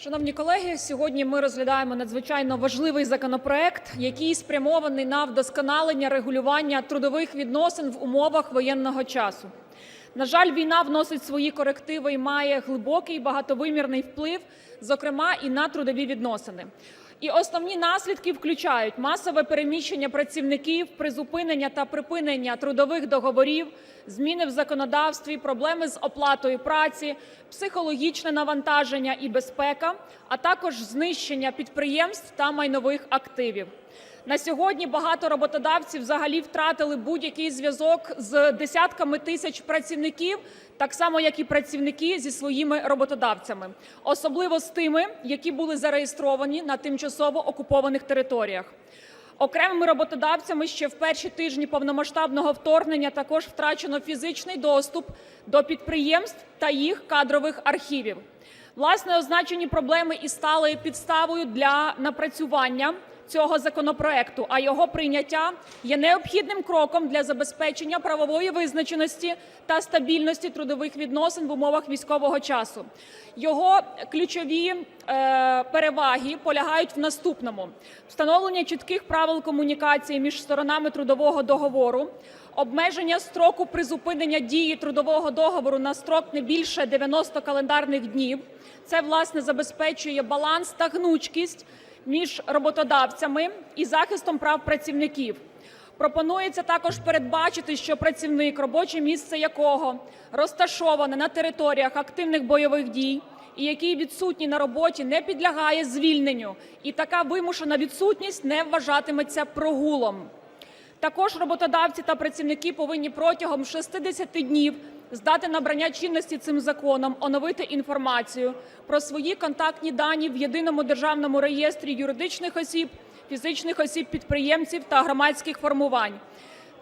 Шановні колеги, сьогодні ми розглядаємо надзвичайно важливий законопроект, який спрямований на вдосконалення регулювання трудових відносин в умовах воєнного часу. На жаль, війна вносить свої корективи і має глибокий багатовимірний вплив, зокрема і на трудові відносини. І основні наслідки включають масове переміщення працівників, призупинення та припинення трудових договорів, зміни в законодавстві, проблеми з оплатою праці, психологічне навантаження і безпека, а також знищення підприємств та майнових активів. На сьогодні багато роботодавців взагалі втратили будь-який зв'язок з десятками тисяч працівників, так само як і працівники зі своїми роботодавцями, особливо з тими, які були зареєстровані на тимчасово окупованих територіях. Окремими роботодавцями ще в перші тижні повномасштабного вторгнення також втрачено фізичний доступ до підприємств та їх кадрових архівів. Власне, означені проблеми і стали підставою для напрацювання цього законопроекту, а його прийняття є необхідним кроком для забезпечення правової визначеності та стабільності трудових відносин в умовах військового часу. Його ключові е, переваги полягають в наступному: встановлення чітких правил комунікації між сторонами трудового договору, обмеження строку призупинення дії трудового договору на строк не більше 90 календарних днів. Це власне забезпечує баланс та гнучкість між роботодавцями і захистом прав працівників. Пропонується також передбачити, що працівник, робоче місце якого розташоване на територіях активних бойових дій і який відсутній на роботі, не підлягає звільненню, і така вимушена відсутність не вважатиметься прогулом. Також роботодавці та працівники повинні протягом 60 днів з дати набрання чинності цим законом оновити інформацію про свої контактні дані в єдиному державному реєстрі юридичних осіб, фізичних осіб, підприємців та громадських формувань.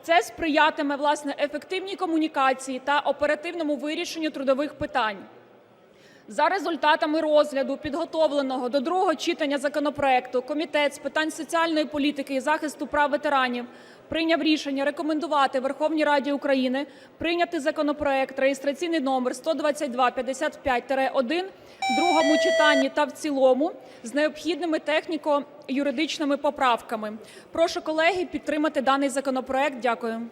Це сприятиме власне ефективній комунікації та оперативному вирішенню трудових питань. За результатами розгляду підготовленого до другого читання законопроекту Комітет з питань соціальної політики і захисту прав ветеранів прийняв рішення рекомендувати Верховній Раді України прийняти законопроект реєстраційний номер 12255-1 в другому читанні та в цілому з необхідними техніко-юридичними поправками. Прошу колеги підтримати даний законопроект. Дякую.